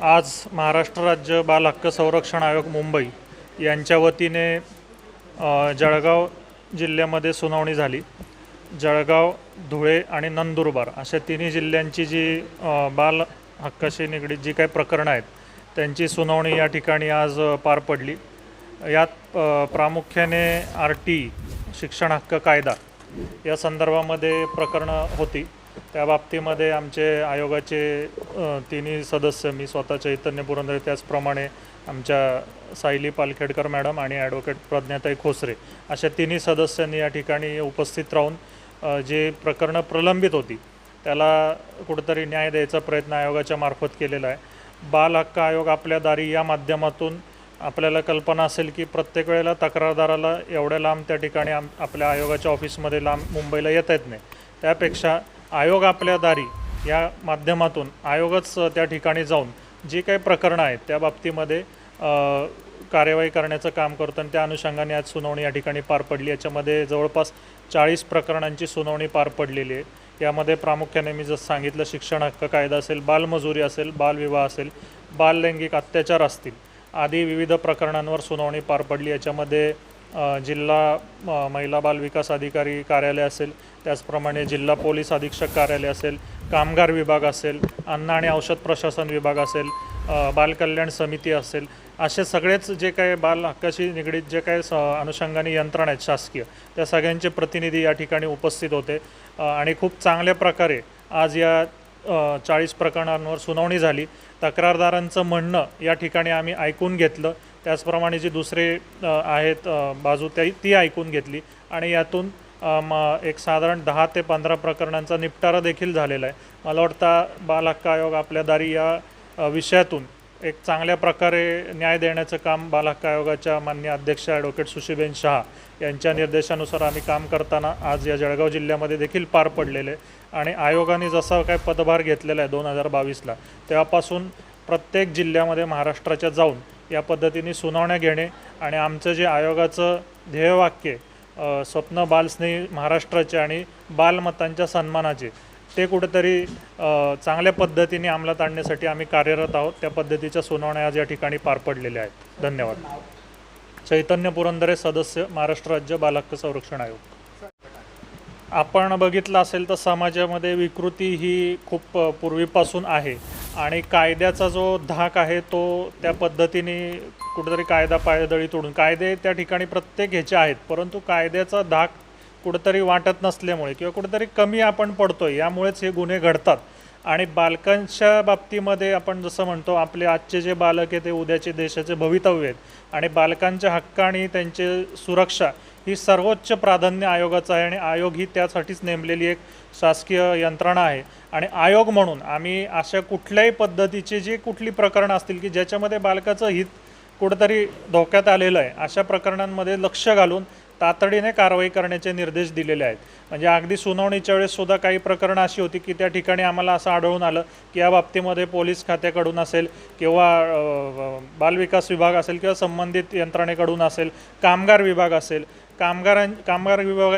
आज महाराष्ट्र राज्य बाल हक्क संरक्षण आयोग मुंबई यांच्या वतीने जळगाव जिल्ह्यामध्ये सुनावणी झाली. जळगाव धुळे आणि नंदुरबार अशा तिन्ही जिल्ह्यांची जी बाल हक्काशी निगडीत जी काही प्रकरणं आहेत त्यांची सुनावणी या ठिकाणी आज पार पडली. यात प्रामुख्याने आर टी शिक्षण हक्क कायदा या संदर्भामध्ये प्रकरणं होती. त्या बाबतीमध्ये आमचे आयोगाचे तिन्ही सदस्य मी स्वतः चैतन्य पुरंदरे त्याचप्रमाणे आमच्या सायली पालखेडकर मॅडम आणि ॲडव्होकेट प्रज्ञाताई खोसरे अशा तिन्ही सदस्यांनी या ठिकाणी उपस्थित राहून जे प्रकरणं प्रलंबित होती त्याला कुठंतरी न्याय द्यायचा प्रयत्न आयोगाच्या मार्फत केलेला आहे. बाल हक्क आयोग आपल्या दारी या माध्यमातून आपल्याला कल्पना असेल की प्रत्येक वेळेला तक्रारदाराला एवढ्या लांब त्या ठिकाणी आम आपल्या आयोगाच्या ऑफिसमध्ये लांब मुंबईला येता येत नाही. त्यापेक्षा आयोग आपल्या दारी या माध्यमातून आयोगच त्या ठिकाणी जाऊन जी काही प्रकरणं आहेत त्या बाबतीमध्ये कार्यवाही करण्याचं काम करतो आणि त्या अनुषंगाने आज सुनावणी या ठिकाणी पार पडली. याच्यामध्ये जवळपास चाळीस प्रकरणांची सुनावणी पार पडलेली आहे. यामध्ये प्रामुख्याने मी जसं सांगितलं शिक्षण हक्क कायदा असेल बालमजुरी असेल बालविवाह असेल बाललैंगिक अत्याचार असतील आदी विविध प्रकरणांवर सुनावणी पार पडली. याच्यामध्ये जिल्हा महिला बाल विकास अधिकारी कार्यालय असेल त्याचप्रमाणे जिल्हा पोलीस अधीक्षक कार्यालय असेल कामगार विभाग असेल अन्न आणि औषध प्रशासन विभाग असेल बालकल्याण समिती असेल असे सगळेच जे काही बाल हक्काशी निगडीत जे काही स अनुषंगाने यंत्रणा आहेत शासकीय त्या सगळ्यांचे प्रतिनिधी या ठिकाणी उपस्थित होते. आणि खूप चांगल्या प्रकारे आज या चाळीस प्रकरणांवर सुनावणी झाली. तक्रारदारांचं म्हणणं या ठिकाणी आम्ही ऐकून घेतलं. त्याचप्रमाणे जी दुसरे आहेत बाजू त्या ती ऐकून घेतली आणि यातून एक साधारण दहा ते पंधरा प्रकरणांचा निपटारा देखील झालेला आहे मला वाटतं बाल हक्क आयोग आपल्या दारी या विषयातून एक चांगल्या प्रकारे न्याय देण्याचं काम बाल हक्क आयोगाच्या मान्य अध्यक्ष ॲडव्होकेट सुशीबेन शहा यांच्या निर्देशानुसार आम्ही काम करताना आज या जळगाव जिल्ह्यामध्ये देखील पार पडलेले आहे. आणि आयोगाने जसा काय पदभार घेतलेला आहे दोन हजार बावीसला तेव्हापासून प्रत्येक जिल्ह्यामध्ये महाराष्ट्राच्या जाऊन या पद्धतीने सुनावण्या घेणे आणि आमचं जे आयोगाचं ध्येयवाक्य आहे, स्वप्न बालस्नेही महाराष्ट्राचे आणि बालमतांच्या सन्मानाचे ते कुठेतरी चांगल्या पद्धतीने अंमलात आणण्यासाठी आम्ही कार्यरत आहोत. त्या पद्धतीच्या सुनावण्या आज या ठिकाणी पार पडलेल्या आहेत. धन्यवाद. चैतन्य पुरंदरे सदस्य महाराष्ट्र राज्य बालहक्क संरक्षण आयोग. आपण बघितलं असेल तर समाजामध्ये विकृती ही खूप पूर्वीपासून आहे. आणि कायद्याचा जो धाक आहे तो त्या पद्धतीने कुठेतरी कायदा पायदळी तोडून कायदे त्या ठिकाणी प्रत्येक ह्याचे आहेत परंतु कायद्याचा धाक कुठेतरी वाटत नसल्यामुळे किंवा कुठेतरी कमी आपण पडतो यामुळेच हे गुन्हे घडतात. आणि बालकांच्या बाबतीमध्ये आपण जसं म्हणतो आपले आजचे जे बालक आहे ते उद्याचे देशाचे भवितव्य आहेत. आणि बालकांच्या हक्क आणि त्यांचे सुरक्षा ही सर्वोच्च प्राधान्य आयोगाचं आहे आणि आयोग ही त्यासाठीच नेमलेली एक शासकीय यंत्रणा आहे. आणि आयोग म्हणून आम्ही अशा कुठल्याही पद्धतीची जी कुठली प्रकरणं असतील की ज्याच्यामध्ये बालकाचं हित कुठंतरी धोक्यात आलेलं आहे अशा प्रकरणांमध्ये लक्ष घालून तातडीने कारवाई करण्याचे निर्देश दिलेले आहेत. म्हणजे अगदी सुनावणीच्या वेळेस सुद्धा काही प्रकरणं अशी होती की त्या ठिकाणी आम्हाला असं आढळून आलं की या बाबतीमध्ये पोलीस खात्याकडून असेल किंवा बालविकास विभाग असेल किंवा संबंधित यंत्रणेकडून असेल कामगार विभाग असेल कामगारां कामगार विभाग